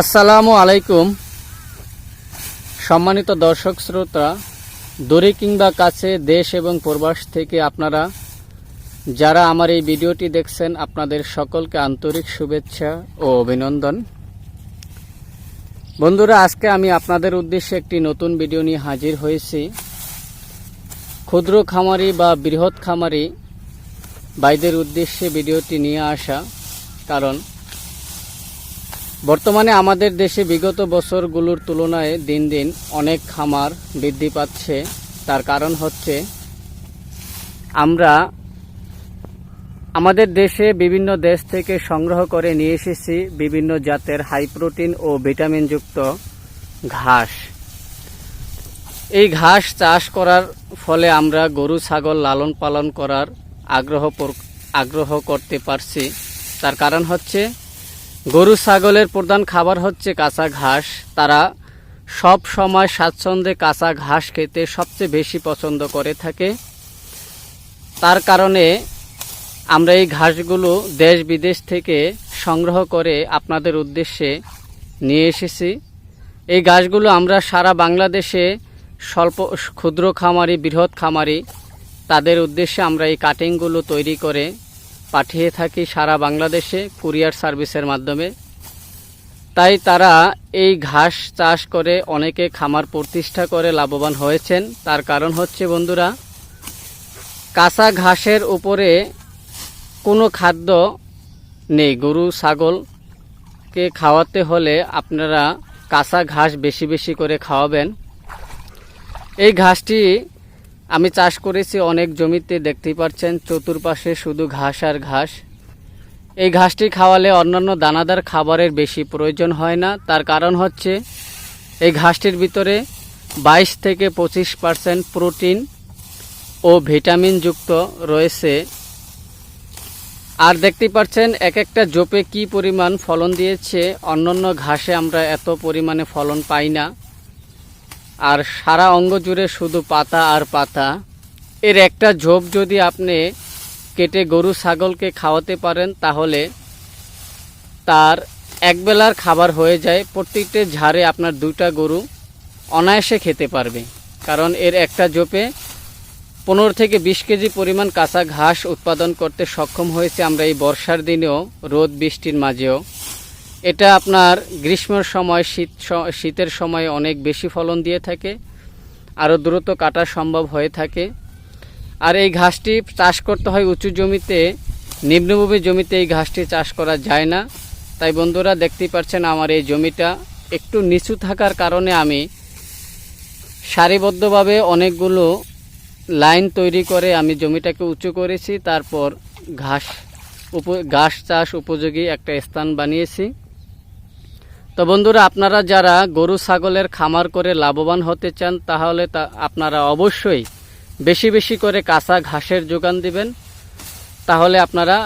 আসসালামু আলাইকুম। সম্মানিত দর্শক শ্রোতা, দূরে কিংবা কাছে দেশ এবং প্রবাস থেকে আপনারা, যারা আমার এই ভিডিওটি দেখছেন, আপনাদের সকলকে আন্তরিক শুভেচ্ছা ও অভিনন্দন। বন্ধুরা, আজকে আমি আপনাদের উদ্দেশ্যে একটি নতুন ভিডিও নিয়ে হাজির হয়েছি। ক্ষুদ্র খামারি বা বৃহৎ খামারি বাইদের উদ্দেশ্যে ভিডিওটি নিয়ে আসা, কারণ বর্তমানে আমাদের দেশে বিগত বছরগুলোর তুলনায় দিন দিন অনেক খামার বৃদ্ধি পাচ্ছে। তার কারণ হচ্ছে আমরা আমাদের দেশে বিভিন্ন দেশ থেকে সংগ্রহ করে নিয়ে এসেছি বিভিন্ন জাতের হাই প্রোটিন ও ভিটামিনযুক্ত ঘাস। এই ঘাস চাষ করার ফলে আমরা গরু, ছাগল লালন পালন করার আগ্রহ আগ্রহ করতে পারছি। তার কারণ হচ্ছে গরু ছাগলের প্রধান খাবার হচ্ছে কাঁচা ঘাস। তারা সব সময় স্বাচ্ছন্দ্যে কাঁচা ঘাস খেতে সবচেয়ে বেশি পছন্দ করে থাকে। তার কারণে আমরা এই ঘাসগুলো দেশ বিদেশ থেকে সংগ্রহ করে আপনাদের উদ্দেশ্যে নিয়ে এসেছি। এই ঘাসগুলো আমরা সারা বাংলাদেশে স্বল্প ক্ষুদ্র খামারি, বৃহৎ খামারি, তাদের উদ্দেশ্যে আমরা এই কাটিংগুলো তৈরি করে পাঠিয়ে থাকি সারা বাংলাদেশে কুরিয়ার সার্ভিসের মাধ্যমে। তাই তারা এই ঘাস চাষ করে অনেকে খামার প্রতিষ্ঠা করে লাভবান হয়েছেন। তার কারণ হচ্ছে, বন্ধুরা, কাঁচা ঘাসের উপরে কোনো খাদ্য নেই। গরু ছাগলকে খাওয়াতে হলে আপনারা কাঁচা ঘাস বেশি বেশি করে খাওয়াবেন। এই ঘাসটি আমি চাষ করেছি অনেক জমিতে, দেখতেই পাচ্ছেন, চতুর্পাশে শুধু ঘাস আর ঘাস। এই ঘাসটি খাওয়ালে অন্যান্য দানাদার খাবারের বেশি প্রয়োজন হয় না। তার কারণ হচ্ছে, এই ঘাসটির ভিতরে বাইশ থেকে পঁচিশ পার্সেন্ট প্রোটিন ও ভিটামিনযুক্ত রয়েছে। আর দেখতেই পাচ্ছেন, এক একটা জোপে কি পরিমাণ ফলন দিয়েছে, অন্যান্য ঘাসে আমরা এত পরিমাণে ফলন পাই না। আর সারা অঙ্গ জুড়ে শুধু পাতা আর পাতা। এর একটা ঝোপ যদি আপনি কেটে গরু ছাগলকে খাওয়াতে পারেন, তাহলে তার একবেলার খাবার হয়ে যায়। প্রত্যেকটি ঝাড়ে আপনার দুইটা গরু অনায়াসে খেতে পারবে। কারণ এর একটা জোপে পনেরো থেকে বিশ কেজি পরিমাণ কাঁচা ঘাস উৎপাদন করতে সক্ষম হয়েছে আমরা এই বর্ষার দিনেও, রোদ, বৃষ্টির মাঝেও। এটা আপনার গ্রীষ্মের সময়, শীত শীতের সময় অনেক বেশি ফলন দিয়ে থাকে, আরও দ্রুত কাটা সম্ভব হয়ে থাকে। আর এই ঘাসটি চাষ করতে হয় উঁচু জমিতে, নিম্নভূমি জমিতে এই ঘাসটি চাষ করা যায় না। তাই বন্ধুরা দেখতেই পাচ্ছেন আমার এই জমিটা একটু নিচু থাকার কারণে আমি সারিবদ্ধভাবে অনেকগুলো লাইন তৈরি করে আমি জমিটাকে উঁচু করেছি। তারপর ঘাস উপ, ঘাস চাষ উপযোগী একটা স্থান বানিয়েছি। তো বন্ধুরা, আপনারা যারা গরু, ছাগলের খামার করে লাভবান হতে চান, তাহলে তা আপনারা অবশ্যই বেশি বেশি করে কাঁচা ঘাসের যোগান দিবেন। তাহলে আপনারা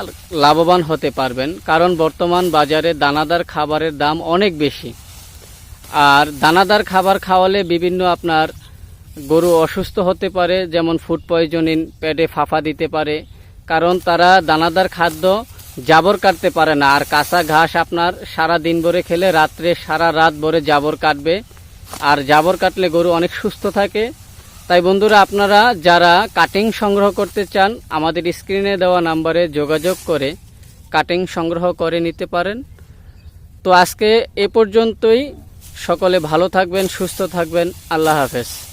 লাভবান হতে পারবেন, কারণ বর্তমান বাজারে দানাদার খাবারের দাম অনেক বেশি। আর দানাদার খাবার খাওয়ালে বিভিন্ন আপনার গরু অসুস্থ হতে পারে, যেমন ফুড পয়জনিং পেটে ফাফা দিতে পারে, কারণ তারা দানাদার খাদ্য জাবর কাটতে পারে না। আর কাঁচা ঘাস আপনার সারা দিন ভরে খেলে রাত্রে সারা রাত ভরে জাবর কাটবে। আর জাবর কাটলে গরু অনেক সুস্থ থাকে। তাই বন্ধুরা, আপনারা যারা কাটিং সংগ্রহ করতে চান, আমাদের স্ক্রিনে দেওয়া নাম্বারে যোগাযোগ করে কাটিং সংগ্রহ করে নিতে পারেন। তো আজকে এ পর্যন্তই। সকলে ভালো থাকবেন, সুস্থ থাকবেন। আল্লাহ হাফেজ।